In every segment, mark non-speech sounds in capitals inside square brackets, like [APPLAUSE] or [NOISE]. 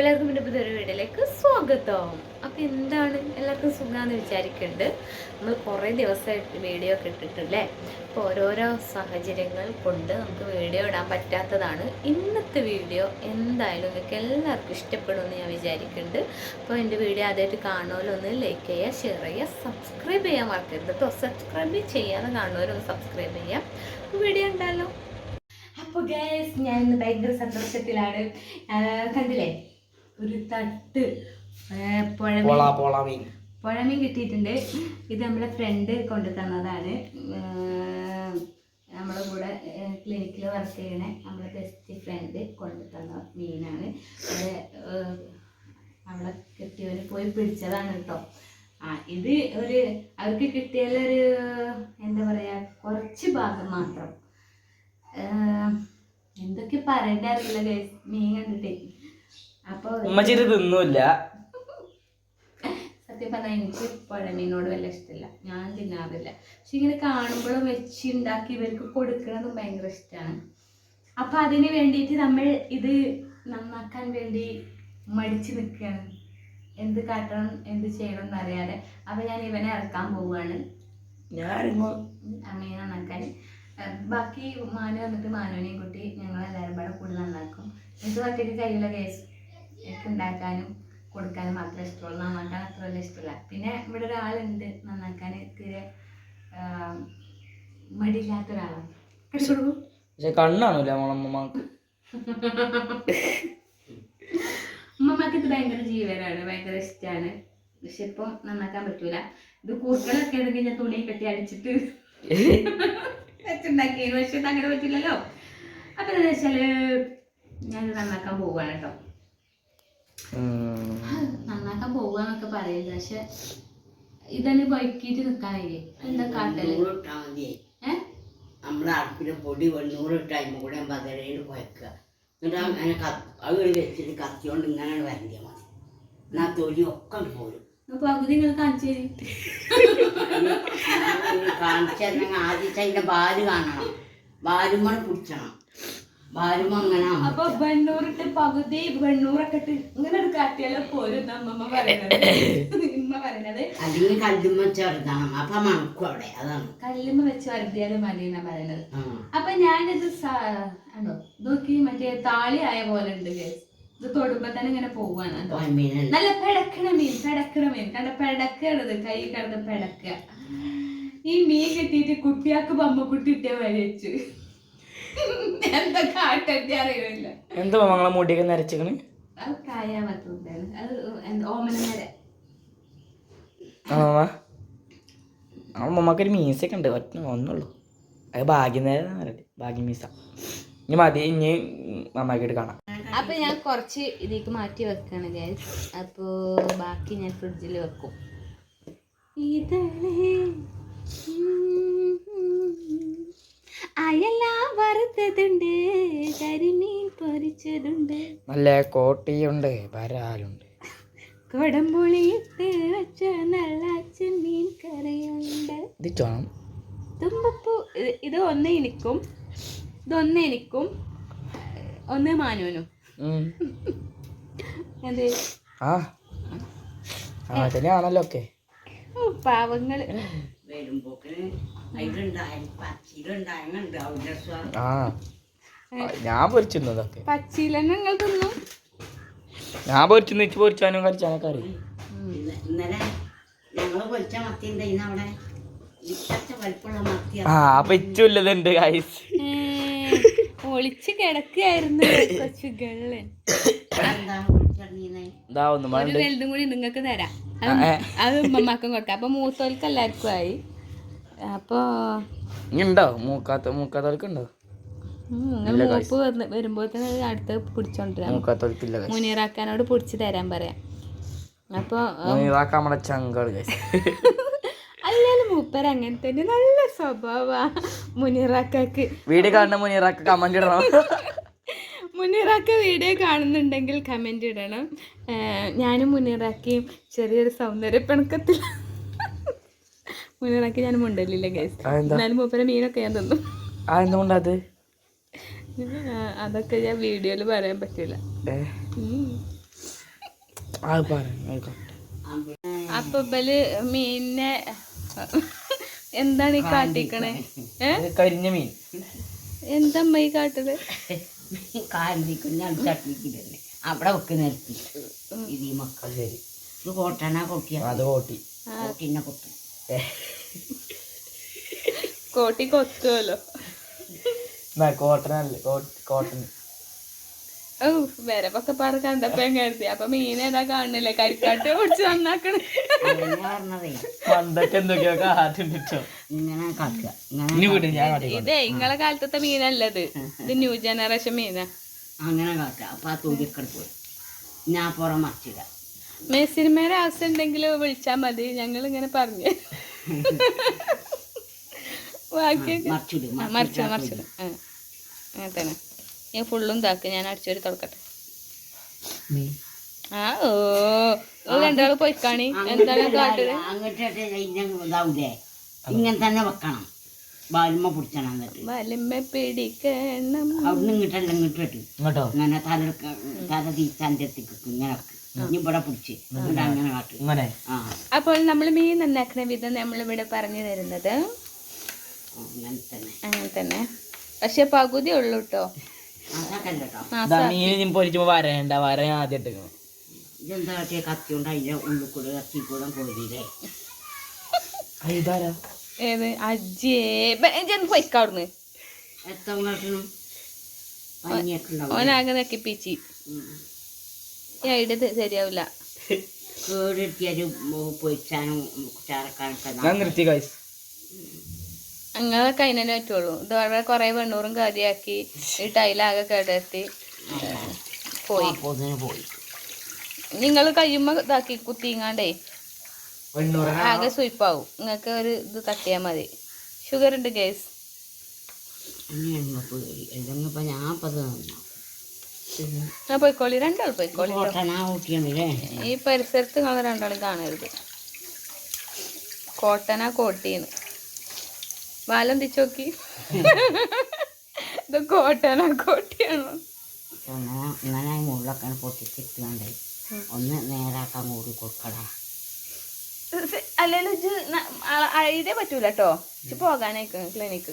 എല്ലാവർക്കും പിന്നെ പുതിയൊരു വീഡിയോയിലേക്ക് സ്വാഗതം. അപ്പോൾ എന്താണ് എല്ലാവർക്കും സുഖമാണെന്ന് വിചാരിക്കുന്നുണ്ട് നമ്മൾ കുറേ ദിവസമായിട്ട് വീഡിയോ ഒക്കെ ഇട്ടിട്ടില്ലേ? അപ്പോൾ ഓരോരോ സാഹചര്യങ്ങൾ കൊണ്ട് നമുക്ക് വീഡിയോ ഇടാൻ പറ്റാത്തതാണ്. ഇന്നത്തെ വീഡിയോ എന്തായാലും നിങ്ങൾക്ക് എല്ലാവർക്കും ഇഷ്ടപ്പെടുമെന്ന് ഞാൻ വിചാരിക്കുന്നുണ്ട് അപ്പോൾ എന്റെ വീഡിയോ ആദ്യമായിട്ട് കാണുമല്ലോ ലൈക്ക് ചെയ്യുക ഷെയർ ചെയ്യുക സബ്സ്ക്രൈബ് ചെയ്യാൻ മറക്കരുത് കേട്ടോ സബ്സ്ക്രൈബ് ചെയ്യാതെ കാണുന്നവരൊന്ന് സബ്സ്ക്രൈബ് ചെയ്യാം. വീഡിയോ ഉണ്ടല്ലോ അപ്പോൾ ഗൈസ് ഞാൻ ഇന്ന് ഭയങ്കര സന്തോഷത്തിലാണ്. കണ്ടില്ലേ? ഒരു തട്ട് പുഴമീൻ. പോളാ പോളാ മീൻ പുഴമീൻ കിട്ടിയിട്ടുണ്ട്. ഇത് നമ്മുടെ ഫ്രണ്ട് കൊണ്ടു തന്നതാണ്. നമ്മുടെ കൂടെ ക്ലിനിക്കിൽ വർക്ക് ചെയ്യണ നമ്മുടെ ബെസ്റ്റ് ഫ്രണ്ട് കൊണ്ടു തന്ന മീനാണ്. അത് നമ്മളെ കിട്ടിയവർ പോയി പിടിച്ചതാണ് കേട്ടോ ആ ഇത് ഒരു അവർക്ക് കിട്ടിയാലൊരു എന്താ പറയാ കുറച്ച് ഭാഗം മാത്രം. എന്തൊക്കെ പറയണ്ട അറിയില്ല. മീൻ കണ്ടിട്ടേ ഉമ്മച്ചിരി തിന്നൂല്ല. സത്യം പറഞ്ഞാൽ എനിക്ക് പുഴമീനോട് വല്ല ഇഷ്ടമില്ല ഞാൻ തിന്നാറില്ല. പക്ഷെ ഇങ്ങനെ കാണുമ്പോഴും വെച്ച് ഉണ്ടാക്കി ഇവർക്ക് കൊടുക്കുന്നതും ഭയങ്കര ഇഷ്ടമാണ് അപ്പൊ അതിന് വേണ്ടിയിട്ട് നമ്മൾ ഇത് നന്നാക്കാൻ വേണ്ടി മടിച്ചു നിൽക്കുകയാണ് എന്ത് കാട്ടണം എന്ത് ചെയ്യണം എന്നറിയാതെ. അപ്പൊ ഞാൻ ഇവനെ ഇറക്കാൻ പോവുകയാണ് അമ്മയെ നന്നാക്കാൻ. ബാക്കി മാനു വന്നിട്ട് മാനുവിനെയും കുട്ടി ഞങ്ങൾ എല്ലാവരും പാടെ കൂടി നന്നാക്കും. എന്ത് ഒറ്റയ്ക്ക് കയ്യിലുള്ള കേസ് എനിക്ക് ഉണ്ടാക്കാനും കൊടുക്കാനും മാത്രമേ ഇഷ്ടമുള്ളൂ. നന്നാക്കാൻ അത്ര വലിയ ഇഷ്ടമില്ല. പിന്നെ ഇവിടെ ഒരാളുണ്ട് നന്നാക്കാൻ തീരെ മടിയില്ലാത്ത ഒരാളാണ് പക്ഷെ ഇത് ഭയങ്കര ജീവനാണ് ഭയങ്കര ഇഷ്ടമാണ് പക്ഷെ ഇപ്പം നന്നാക്കാൻ പറ്റൂല. ഇത് കൂർക്കളൊക്കെ ആണെങ്കിൽ ഞാൻ തുണി കെട്ടി അടിച്ചിട്ട് വെച്ചുണ്ടാക്കി പക്ഷെ അങ്ങനെ പറ്റില്ലല്ലോ. അപ്പൊ എന്താ വെച്ചാൽ ഞാനിത് നന്നാക്കാൻ പോവുകയാണ് കേട്ടോ. നന്നാക്കാൻ പോവാന്നൊക്കെ പറയുന്നത് പക്ഷെ ഇതന്നെ വൈകിട്ട് കഴിയേ എന്താ കാട്ടൽ? നമ്മുടെ അടുപ്പിലെ പൊടി നൂറിട്ട് അതിന് കൂടെ ബദലയിൽ കുഴക്കുക. എന്നിട്ട് അങ്ങനെ അത് വെച്ചിട്ട് കത്തിയോണ്ട് ഇങ്ങനെ വരണ്ടിയ മതി. എന്നാ തൊലി ഒക്കെ പോരും. പകുതി നിങ്ങൾ കാണിച്ചു തരും. കാണിച്ചാൽ ആദ്യത്തെ അതിന്റെ ബാൽ കാണണം. ബാലുമ്മ പിടിച്ചണം. അപ്പൊ. വെണ്ണൂറിട്ട് പകുതി വെണ്ണൂറൊക്കെ ഇട്ട് ഇങ്ങനെ ഒരു കാട്ടിയാലോ പോരും അമ്മമ്മ പറയുന്നത്. ഇമ്മ പറയുന്നത്. അല്ലെങ്കിൽ കല്ലുമ്മ അപ്പൊ മണക്കും അവിടെ. അതാണ്. കല്ലുമ്മ വെച്ച് വരുത്തിയാലും മതി എന്നാ പറയുന്നത്. അപ്പൊ ഞാനിത് ആണോ? നോക്കി മറ്റേ താളി ആയ പോലെ ഉണ്ട്. ഇത്. തൊടുമ്പോ തന്നെ ഇങ്ങനെ പോവാണ്. നല്ല പെടക്കണ മീൻ പെടക്കണ മീൻ. കണ്ട? പെടക്കണത്. കൈ കടന്ന് പെടക്ക. ഈ മീൻ കിട്ടിയിട്ട് കുട്ടിയാക്ക് ബമ്മക്കുട്ടി ഇട്ടേ വരച്ചു. എന്താ കാട്ടെത്തി അറിയില്ല. എന്താ മങ്ങളെ മുടിയൊക്കെ നരച്ചിക്കണ്? അത് ഓമന നേരെ ഒരു മീസൊക്കെ ഉണ്ട്. ഒറ്റ ഒന്നുള്ളൂ. അത് ഭാഗ്യനേരം ഭാഗ്യ പറയട്ടെ ഭാഗ്യം മീസ. ഇനി മതി. ഇനി അമ്മക്കിട്ട് കാണാം. അപ്പൊ ഞാൻ കുറച്ച് ഇതിലേക്ക് മാറ്റി വെക്കാണ് ഗൈസ് അപ്പോ ബാക്കി ഞാൻ ഫ്രിഡ്ജിൽ വെക്കും. അയല വറുത്തതുണ്ട് കരിമീൻ പൊരിച്ചതുണ്ട്. നല്ല കോട്ടിയുണ്ട് വരാലുണ്ട്. കൊടംപുളിയിട്ട് വെച്ച നല്ല ചെമ്മീൻ കറിയുണ്ട്. ഇത് ചോണം തുമ്പപ്പൂ ഇത് ഇത് ഒന്ന് എനിക്കും ഇതൊന്ന് എനിക്കും ഒന്ന് മാനുവിനും. ഉം. എന്ത് ആ ആ തന്നെയാണല്ലോ ഒക്കെ. ഓ, പാവങ്ങൾ. വരുമ്പോക്കിന് ആ. ഞാൻ പൊരിച്ചിരുന്നു അതൊക്കെ പച്ചില നിങ്ങൾ തിന്നു. ഞാൻ പൊരിച്ചു ഇച്ച് പൊരിച്ചാനും കരിച്ചാനൊക്കെ അറിയും? ഇന്ന- ഇന്നലെ ഞങ്ങൾ പൊരിച്ച മത്തി ഉണ്ടായിരുന്നു അവിടെ ആ അപ്പൊ ഇച്ചുള്ളതുണ്ട് ഗൈസ് ഒളിച്ച് കിടക്കുകയായിരുന്നു. നിങ്ങൾക്ക് തരാം. അത് അത് ഉമ്മമാക്കും കൊടുക്കാം. അപ്പൊ മൂത്തോൽക്ക് എല്ലാവർക്കും ആയി. അപ്പൊ ഇനി ഉണ്ടോ മൂക്കാത്ത മൂക്കാത്തവർക്ക് ഉണ്ടോ ഉം, നിങ്ങൾ മൂപ്പ് വന്ന് വരുമ്പോൾ തന്നെ അടുത്ത് പിടിച്ചോണ്ടിരാം മൂക്കാത്തവർക്കില്ല മുനീറാക്കാനോട് പിടിച്ച് തരാൻ പറയാം. അപ്പൊ മുനീറാക്ക നമ്മുടെ മൂപ്പർ അങ്ങനെ തന്നെ നല്ല സ്വഭാവ മുനീറാക്കാക്ക്. വീഡിയോ കാണുന്ന മുനീറാക്ക കമന്റ് ഇടണം? [LAUGHS] മുനീറാക്ക വീഡിയോ കാണുന്നുണ്ടെങ്കിൽ കമന്റ് ഇടണം. ഞാനും മുനീറാക്കിയും ചെറിയൊരു സൗന്ദര്യ പിണക്കത്തിൽ മുനീറാക്കി ഞാൻ മുണ്ടല്ലില്ല ഗൈസ് എന്നാലും മൂപ്പര മീനൊക്കെ ഞാൻ തിന്നു. എന്തുകൊണ്ടത് അതൊക്കെ ഞാൻ വീഡിയോയിൽ പറയാൻ പറ്റില്ല അപ്പൊ ഇവൽ മീനിനെ എന്താണ് ഈ കാട്ടിക്കണേ? ഇത് കരിഞ്ഞ മീൻ. എന്താ അമ്മ ഈ കാട്ടത് ചട്ടിക്കില്ലേ അവിടെ ഒക്കെ നിർത്തി ഇത് ഈ മക്കൾ ശരി. ഇത് കോട്ടനാ കൊട്ടിയ അത് കോട്ടി. കോട്ടിനെ കൊത്തും കോട്ടി കൊത്തുമല്ലോ കോട്ടനല്ലേ കോട്ടൺ ഓ വരവൊക്കെ പാട് കണ്ടപ്പോ ഞാൻ കരുതി. അപ്പൊ മീൻ ഏതാ കാണുന്നില്ലേ? കരിക്കാട്ട് പൊടിച്ച് നന്നാക്കണ. ഇതേ ഇങ്ങളെ കാലത്തെ മീനല്ലത്. ഇത് ന്യൂ ജനറേഷൻ മീനാ. അങ്ങനെ കാട്ടുക. അപ്പൊ ആ തൂക്കിക്കട പോയി. ഞാൻ പുറം മറിച്ചിടാം. മെസ്സിന്മാരെ ആവശ്യം ഉണ്ടെങ്കിൽ വിളിച്ചാ മതി. ഞങ്ങൾ ഇങ്ങനെ പറഞ്ഞു അങ്ങനെ തന്നെ. ഞാൻ ഫുള്ളും ഇതാക്കി. ഞാൻ അടിച്ചൊരു തുടക്കട്ടെ. ആ ഓ. രണ്ടാൾ പോയിക്കാണി എന്താണ് കാട്ടത് ഇങ്ങനെ തന്നെ വെക്കണം. ബാലുമ്മ പിടിച്ചണം എന്നിട്ട് പിടിക്കണം. അവിടുന്ന് ഇങ്ങോട്ടല്ല ഇങ്ങോട്ട് ഇങ്ങോട്ടോ? ഇങ്ങനെ തല തല തീച്ചാന്റെ എത്തിക്കും ഇങ്ങനെ വെക്ക്. ഇവിടെ പിടിച്ച്. അങ്ങനെ കാട്ടും. അപ്പോൾ നമ്മൾ മീൻ നന്നാക്കുന്ന വിധം നമ്മളിവിടെ പറഞ്ഞു തരുന്നത്. അങ്ങനെ തന്നെ. പക്ഷെ പകുതി ഉള്ളു കേട്ടോ മീൻ പൊരിച്ചപ്പോ വരണ്ട വരാൻ ആദ്യം ഇട്ടേക്കണം ഇതെന്താ കാട്ടിയ? കത്തി കൊണ്ട് അതിന്റെ ഉള്ളിൽ കൂടെ കത്തി കൂടെ പോയില്ലേ ഇതാരാ? ഏത്? അജ്ജേ ചെന്ന് എത്ര കാട്ടണം പനിയൊക്കെ ഉണ്ടാവും ഓനാകെ നക്കിപ്പിച്ചി. ഈ ഐഡിയ ശരിയാവില്ല ഞാൻ നിർത്തി അങ്ങനൊക്കെ അതിനെ പറ്റുള്ളൂ. ഇതോടെ കുറെ വെണ്ണൂറും കാര്യാക്കി ഈ ടൈലാകെ കേടെത്തി പോയി. പോയി. നിങ്ങൾ കയ്യുമ്മ ഇതാക്കി കുത്തിങ്ങാണ്ടേ. ആകെ സ്വീപ്പാവും. നിങ്ങൾക്ക് ഒരു ഇത് തട്ടിയാൽ മതി. ഷുഗർ ഉണ്ട് ഗൈസ് ഞാൻ ആ പോയിക്കോളി രണ്ടാൾ പോയിക്കോളി. ഈ പരിസരത്ത് നിങ്ങൾ രണ്ടാളും കാണരുത്. കോട്ടനാ കോട്ടീന്ന്. വാലം തിച്ചോക്കി ഇത് കോട്ടനാ കോട്ടിയാണോ? ഇങ്ങനെ മുള്ളൊക്കെ പൊട്ടിച്ചിട്ടുണ്ട് ഒന്ന് നേരാക്കാൻ കൂടി കൊടുക്കടാ. അല്ലെങ്കിൽ ഇതേ പറ്റൂല കേട്ടോ പോകാനായിക്കും ക്ലിനിക്ക്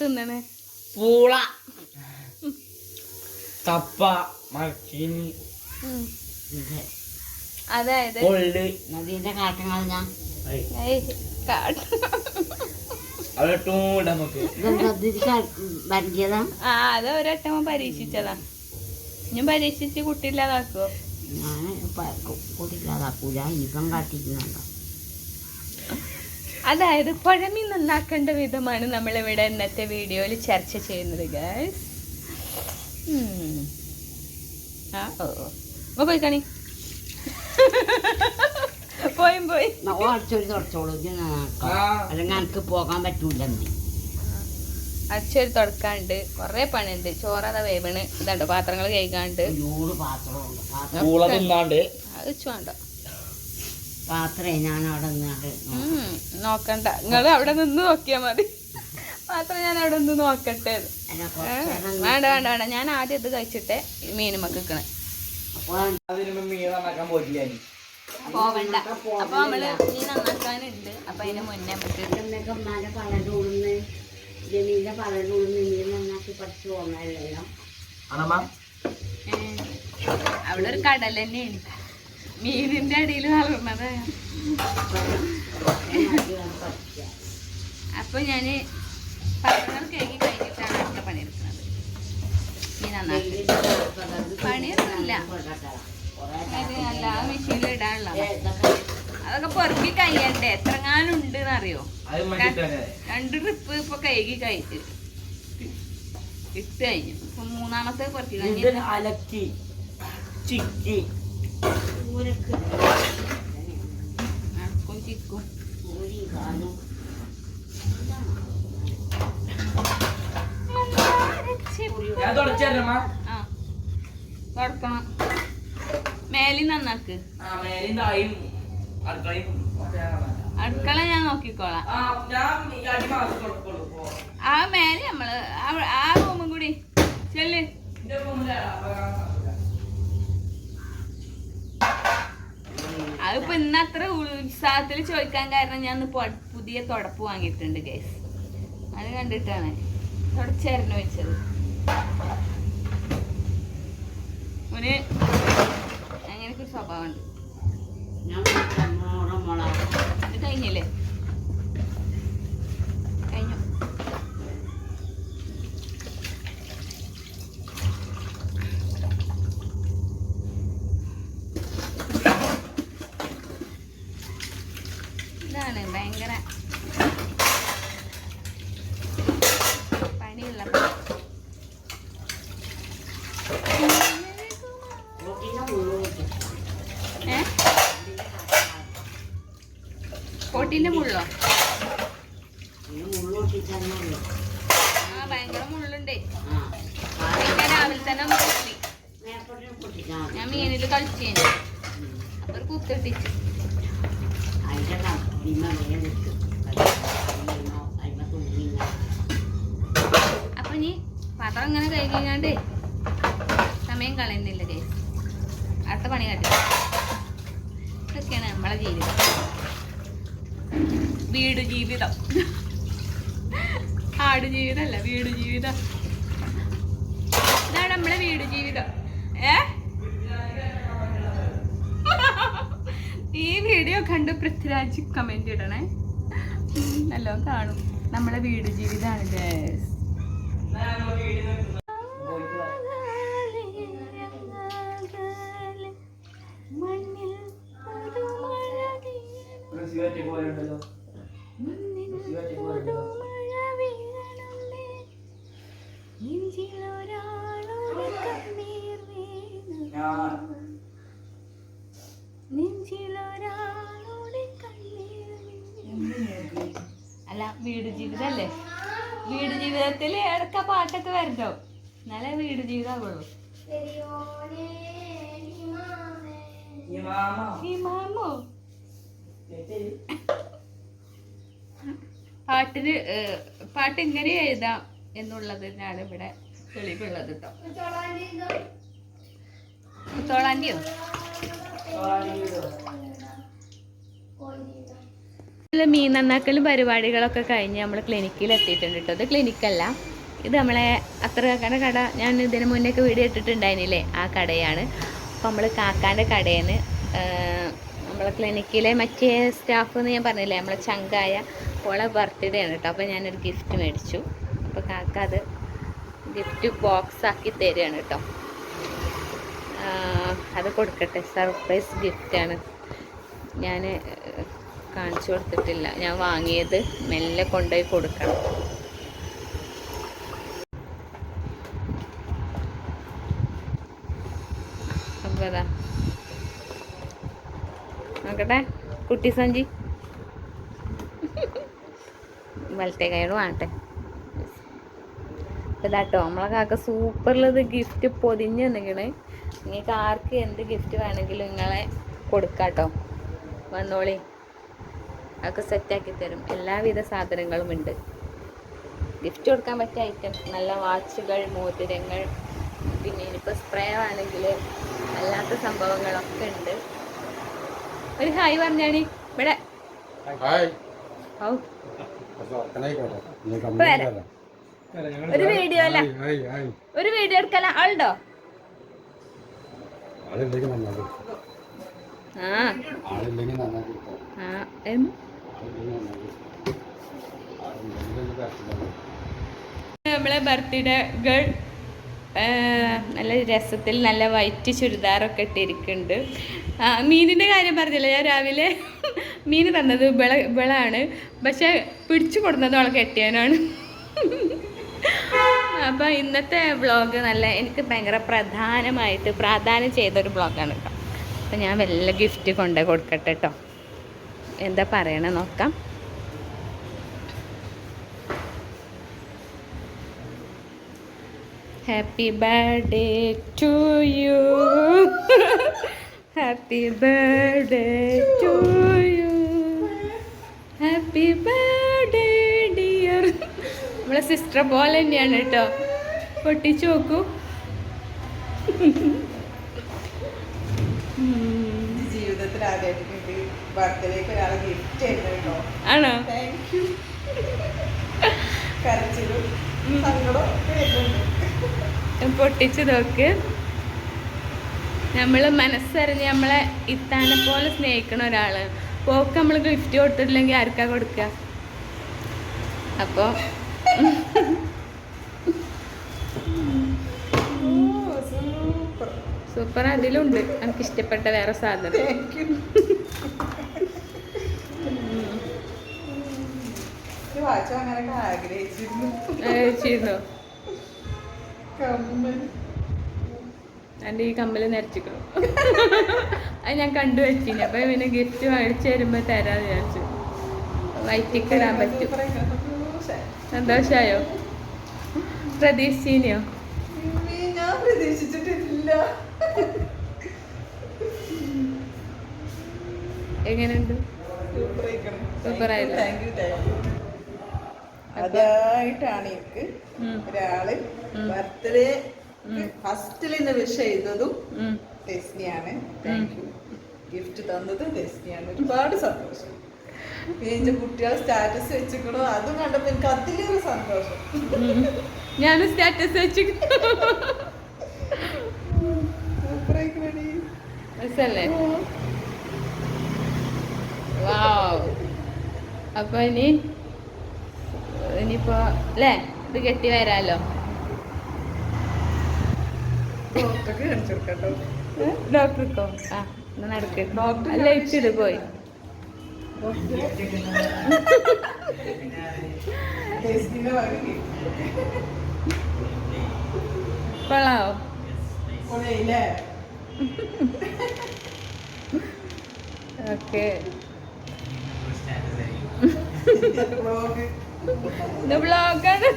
തിന്നണേ? പൂള. കപ്പ. ഇത് അതായത്? നദീന്റെ കാട്ടങ്ങൾ ഞാൻ ആ അത് ഒരട്ടം പരീക്ഷിച്ചതാ. ഞാൻ പരീക്ഷിച്ച് കുട്ടിയില്ലാതാക്കുവോ ഞാൻ കൂട്ടില്ലാതാക്കൂല ഇപ്പം കാട്ടിക്കുന്നുണ്ടോ? അതായത് പഴമി നന്നാക്കേണ്ട വിധമാണ് നമ്മളിവിടെ ഇന്നത്തെ വീഡിയോയിൽ ചർച്ച ചെയ്യുന്നത് ഗൈസ് ആ ഓ പോയി കണി. [LAUGHS] പോയും പോയി. അടിച്ചൊരു തുടച്ചോളൂ. അല്ലെങ്കിൽ എനിക്ക് പോകാൻ പറ്റൂല അടിച്ചൊരു തുടക്കാണ്ട് കുറേ പണിയുണ്ട്. ചോറത വേവണ്. ഇതാണ്ടോ പാത്രങ്ങൾ കഴിക്കാണ്ട് അത് വേണ്ട പാത്രമേ ഞാൻ അവിടെ നിന്നാണ്ട് നോക്കണ്ട. നിങ്ങൾ അവിടെ നിന്ന് നോക്കിയാ മതി. മാത്രം ഞാൻ അവിടെ നിന്ന് നോക്കട്ടെ. വേണ്ട വേണ്ട വേണ്ട. ഞാൻ ആദ്യം ഇത് കഴിച്ചിട്ടേ മീൻ മക്കിക്കണേ മീൻ നന്നാക്കാൻ പോയില്ല ഞാൻ പോവണ്ട അപ്പൊ നമ്മൾ മീൻ നന്നാക്കാനുണ്ട്. അപ്പൊ അതിന് മുന്നേ നമുക്ക് എന്നൊക്കെ ഉമ്മാന്റെ പലരുടെ ഉള്ളിന്ന്. ജമീന്റെ പലരുടെ ഉള്ളിന്ന് മീൻ നന്നാക്കി പഠിച്ചു പോകുന്നതല്ലോ ആണമ്മ? അവിടെ ഒരു കടൽ തന്നെയാണ്. മീനിന്റെ അടിയിൽ വളർന്നത്. അപ്പൊ ഞാൻ പാത്രങ്ങൾ കഴുകി കഴിഞ്ഞിട്ടാണ് അടുത്ത പണിയെടുക്കുന്നത്. മീൻ നന്നാക്കി. പണിയൊന്നുമില്ല. അത് അല്ല മെഷീനിൽ ഇടാനുള്ള അതൊക്കെ പൊറുക്കി കഴിയണ്ടേ? എത്രങ്ങാനും ഉണ്ട് എന്നറിയോ രണ്ട് ട്രിപ്പ് ഇപ്പൊ കഴുകി കഴിച്ച്. ഇട്ട് കഴിഞ്ഞു. മൂന്നാമത്തെ പൊറുക്കി കഴിഞ്ഞു അലക്കി ചിക്കി. തുടച്ചേരമ്മ തുടക്കണം നന്നാക്ക്. അടുക്കള ഞാൻ നോക്കിക്കോളാം. ആ മേലെ നമ്മൾ ആ റൂമും കൂടി. ചെല്ല്. അതിപ്പോ ഇന്ന് അത്ര ഉത്സാഹത്തിൽ ചോദിക്കാൻ കാരണം ഞാൻ പുതിയ തുടപ്പ് വാങ്ങിയിട്ടുണ്ട് ഗൈസ് അത് കണ്ടിട്ടാണ്. തുടച്ചായിരുന്നു വെച്ചത്. ഒരു അങ്ങനെയൊക്കെ ഒരു സ്വഭാവമുണ്ട്. കഴിഞ്ഞില്ലേ കഴിഞ്ഞു ഇതാണ് ഭയങ്കര പണിയുള്ള പണി. റോട്ടിന്റെ മുള്ളു പൊട്ടി ഏ പൊട്ടിന്റെ മുള്ളോ? ആ ഭയങ്കര മുള്ളുണ്ടേ. പിന്നെ രാവിലെ തന്നെ മതി ഞാൻ മീനിൽ കളിച്ചേന്. അപ്പൊ ഒരു കുത്തിട്ടിച്ചു അപ്പൊ നീ പാത്രം ഇങ്ങനെ കഴുകിങ്ങാണ്ട് സമയം കളയുന്നില്ല കേസ് അടുത്ത പണി കാട്ടി ഇതൊക്കെയാണ് നമ്മളെ ജീവിതം വീട് ജീവിതം. ആട് ജീവിതമല്ല വീട് ജീവിതം. ഇതാണ് നമ്മളെ വീട് ജീവിതം. ഏ? ഈ വീഡിയോ കണ്ട് പൃഥ്വിരാജ് കമന്റ് ഇടണേ. നല്ലോ കാണും. നമ്മളെ വീട് ജീവിതമാണ് ഗേസ് അല്ല വീട് ജീവിതല്ലേ? വീട് ജീവിതത്തിൽ ഇടക്ക പാട്ടൊക്കെ വരണ്ടോ? എന്നാലേ വീട് ജീവിതമാവുള്ളൂ ഇമാമോ. മാമോ പാട്ടിന് പാട്ട് ഇങ്ങനെ എഴുതാം. എന്നുള്ളതിനാണ് ഇവിടെ തെളിവുള്ളത് കേട്ടോ മുത്തോളാന്റെയോ മീൻ നന്നാക്കലും പരിപാടികളൊക്കെ കഴിഞ്ഞ് നമ്മൾ ക്ലിനിക്കിൽ എത്തിയിട്ടുണ്ട് കേട്ടോ ഇത് ക്ലിനിക്കല്ല ഇത് നമ്മളെ അത്ര കാക്കാന്റെ കട. ഞാൻ ഇതിന് മുന്നേ ഒക്കെ വീഡിയോ ഇട്ടിട്ടുണ്ടായിരുന്നില്ലേ? ആ കടയാണ്. അപ്പോൾ നമ്മൾ കാക്കാന്റെ കടയിൽ നിന്ന് നമ്മളെ ക്ലിനിക്കിലെ മറ്റേ സ്റ്റാഫ് എന്ന് ഞാൻ പറഞ്ഞില്ലേ? നമ്മളെ ചങ്കായ ഓളെ ബർത്ത്ഡേ ആണ് കേട്ടോ അപ്പോൾ ഞാനൊരു ഗിഫ്റ്റ് മേടിച്ചു. അപ്പോൾ കാക്ക അത് ഗിഫ്റ്റ് ബോക്സ് ആക്കി തരികയാണ് കേട്ടോ. അത് കൊടുക്കട്ടെ. സർപ്രൈസ് ഗിഫ്റ്റാണ് ഞാൻ കാണിച്ചു കൊടുത്തിട്ടില്ല. ഞാൻ വാങ്ങിയത് മെല്ലെ കൊണ്ടുപോയി കൊടുക്കണം. നോക്കട്ടെ. കുട്ടി സഞ്ചി. വലത്തെ കൈയോട് വാങ്ങട്ടെ. ഇതാട്ടോ. നമ്മളെ കാക്ക സൂപ്പറിലത് ഗിഫ്റ്റ് പൊതിഞ്ഞ് നിൽക്കണേ നിങ്ങൾക്ക് ആർക്ക് എന്ത് ഗിഫ്റ്റ് വേണമെങ്കിലും നിങ്ങളെ കൊടുക്കാട്ടോ. വന്നോളി. അതൊക്കെ സെറ്റാക്കി തരും. എല്ലാവിധ സാധനങ്ങളും ഉണ്ട്. ഗിഫ്റ്റ് കൊടുക്കാൻ പറ്റിയ ഐറ്റം നല്ല വാച്ചുകൾ മോതിരങ്ങൾ പിന്നെ ഇനിയിപ്പോൾ സ്പ്രേ ആണെങ്കിൽ അല്ലാത്ത സംഭവങ്ങളൊക്കെ ഉണ്ട്. ഒരു ഹായ് പറഞ്ഞാണി ഇവിടെ. ഹായ് ഔ. ഒരു വീഡിയോ അല്ല? ഒരു വീഡിയോ എടുക്കല ആളുണ്ടോ? നമ്മളെ ബർത്ത്ഡേ ഗേൾ നല്ല രസത്തിൽ നല്ല വൈറ്റ് ചുരിദാറൊക്കെ ഇട്ടിരിക്കുന്നുണ്ട്. ആ, മീനിന്റെ കാര്യം പറഞ്ഞില്ല? ഞാൻ രാവിലെ [LAUGHS] മീൻ തന്നത് വിള വിളാണ് പക്ഷെ പിടിച്ചു കൊടുത്തത് അവളെ കെട്ടിയാനാണ് [LAUGHS] അപ്പോൾ ഇന്നത്തെ വ്ളോഗ് നല്ല എനിക്ക് ഭയങ്കര പ്രധാനമായിട്ട് പ്രാധാന്യം ചെയ്തൊരു വ്ളോഗാണ് കേട്ടോ അപ്പോൾ ഞാൻ വല്ല ഗിഫ്റ്റ് കൊണ്ട് കൊടുക്കട്ടെ കേട്ടോ എന്താ പറയണേ നോക്കാം. Happy birthday to you happy birthday to you happy birthday dear. നമ്മളെ സിസ്റ്റർ പോലെ തന്നെയാണ് കേട്ടോ. പൊട്ടിച്ചു നോക്കൂ. ജീവിതത്തിൽ ആദ്യമായിട്ട് എനിക്ക് ബർത്ത്ഡേക്ക് ഒരാളെ ഗിഫ്റ്റ് കേട്ടോ. ആണോ? താങ്ക് യു കരച്ചിലും സങ്കടവും ഒക്കെ പൊട്ടിച്ച് നോക്ക്. നമ്മൾ മനസ്സറിഞ്ഞ് നമ്മളെ ഇത്താനെ പോലെ സ്നേഹിക്കണ ഒരാൾ. പോക്ക് നമ്മൾ ഗിഫ്റ്റ് കൊടുത്തിട്ടില്ലെങ്കിൽ ആർക്കാ കൊടുക്ക? അപ്പോൾ ഓ സൂപ്പർ. അതിലുണ്ട്. എനിക്ക് ഇഷ്ടപ്പെട്ട വേറെ സാധനം. എന്റെ ആഗ്രഹിച്ചിരുന്നു. എന്റെ ഈ കമ്മൽ നരച്ചിക്കണം? അത് ഞാൻ കണ്ടു വെച്ചിന്. അപ്പൊ പിന്നെ ഗിഫ്റ്റ് മേടിച്ചു തരുമ്പോ തരാന്ന് വിചാരിച്ചു. വയറ്റിക്കിടാൻ പറ്റും. സന്തോഷായോ? പ്രതീക്ഷിച്ചിനിയോ? ഉമ്മേ, ഞാൻ പ്രതീക്ഷിച്ചിട്ടില്ല. എങ്ങനെയുണ്ട്? അതായിട്ടാണ് എനിക്ക് ഒരാൾ. ബർത്ത്ഡേ ഫസ്റ്റിൽ ഇന്ന് വിഷ് ചെയ്തതും ടെസ്നിയാണ് താങ്ക് യു. ഗിഫ്റ്റ് തന്നതും ടെസ്നിയാണ് ഒരുപാട് സന്തോഷം. എന്റെ കുട്ടികളെ സ്റ്റാറ്റസ് വെച്ചിക്കണോ അതും കണ്ടപ്പോ എനിക്ക് അതിലൊരു സന്തോഷം. ഞാൻ സ്റ്റാറ്റസ് വെച്ചു സൂപ്പറായിക്കണടി രസല്ലേ? വാവ് അപ്പൊ ഇനി ഇനിയിപ്പോ അല്ലേ ഇത് കെട്ടി വരാലോ? ഡോക്ടർക്ക് ആ എന്നാ നടക്ക്. അല്ല ഇച്ചിട്ട് പോയി. കൊള്ളാവോ? ഓക്കെ. ബ്ലോഗ്. ഇത് ബ്ലോഗാണ്.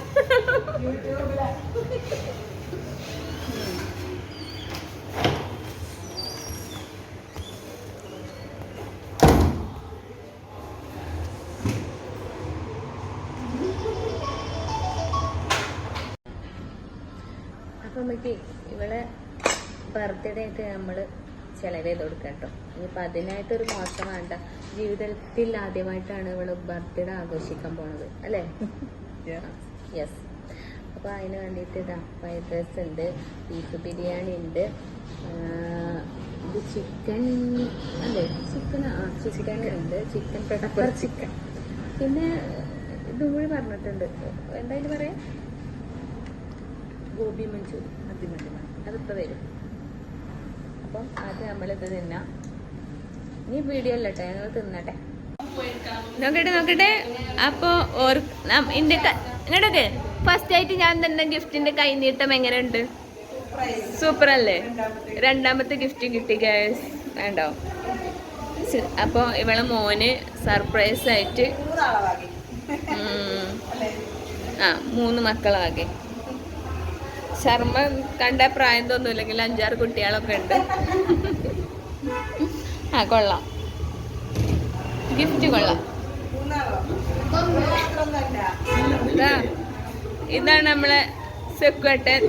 അപ്പൊ ഇവളെ ബർത്ത്ഡേ ആയിട്ട് നമ്മൾ ചെലവ് ചെയ്ത് കൊടുക്കാം കേട്ടോ ഇനിയിപ്പോൾ അതിനായിട്ടൊരു മോശം വേണ്ട. ജീവിതത്തിൽ ആദ്യമായിട്ടാണ് ഇവൾ ബർത്ത്ഡേ ആഘോഷിക്കാൻ പോണത്. അല്ലേ? യെസ് അപ്പോൾ അതിന് വേണ്ടിയിട്ട് ഇതാ ഫ്രൈഡ് റൈസ് ഉണ്ട് ബീഫ് ബിരിയാണി ഉണ്ട്. ഇത് ചിക്കൻ അല്ലേ? ചിക്കൻ ആ ചിക്കൻ ഉണ്ട്. ചിക്കൻ പെപ്പർ ചിക്കൻ പിന്നെ ഇതും കൂടി പറഞ്ഞിട്ടുണ്ട്. എന്തായാലും പറയാം? ഗോബി മഞ്ചൂരി. മതി മതി മതി. അതിപ്പോൾ വരും. അപ്പം ആദ്യം നമ്മളിത് തിന്നാം. ഇനി വീഡിയോ അല്ല കേട്ടോ ഞങ്ങൾ തിന്നട്ടെ. നോക്കട്ടെ നോക്കട്ടെ. അപ്പോൾ ഓർ എന്റെ ഇങ്ങോട്ടൊക്കെ. ഫസ്റ്റ് ആയിട്ട് ഞാൻ തന്നെ ഗിഫ്റ്റിന്റെ കൈ നീട്ടം എങ്ങനെയുണ്ട്? സൂപ്പർ അല്ലേ? രണ്ടാമത്തെ ഗിഫ്റ്റ് കിട്ടി ഗ്യാസ് വേണ്ടോ അപ്പോൾ ഇവളെ മോന് സർപ്രൈസ് ആയിട്ട് ആ മൂന്ന് മക്കളാകെ. ശർമ്മ കണ്ട പ്രായം തോന്നൂല്ലെങ്കിൽ അഞ്ചാറ് കുട്ടികളൊക്കെ ഉണ്ട്. ആ കൊള്ളാം. ഗിഫ്റ്റ് കൊള്ളാം. ഇതാണ് നമ്മളെ സെക്കുവട്ടൻ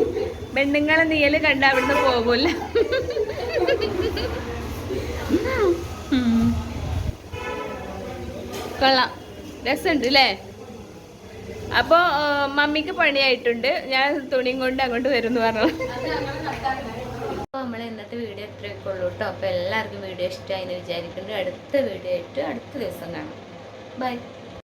പെണ്ണുങ്ങളെ നീയൽ കണ്ട അവിടുന്ന് പോകൂല. കൊള്ളാം. രസമുണ്ട് അല്ലേ അപ്പോൾ മമ്മിക്ക് പണിയായിട്ടുണ്ട്. ഞാൻ തുണിയും കൊണ്ട് അങ്ങോട്ട് വരും എന്ന് പറഞ്ഞു. അപ്പോൾ നമ്മൾ ഇന്നത്തെ വീഡിയോ ഇത്രയൊക്കെ ഉള്ളൂ കേട്ടോ അപ്പോൾ എല്ലാവർക്കും വീഡിയോ ഇഷ്ടമായി എന്ന് വിചാരിക്കുന്നുണ്ട് അടുത്ത വീഡിയോ ആയിട്ട് അടുത്ത ദിവസം കാണാം. ബൈ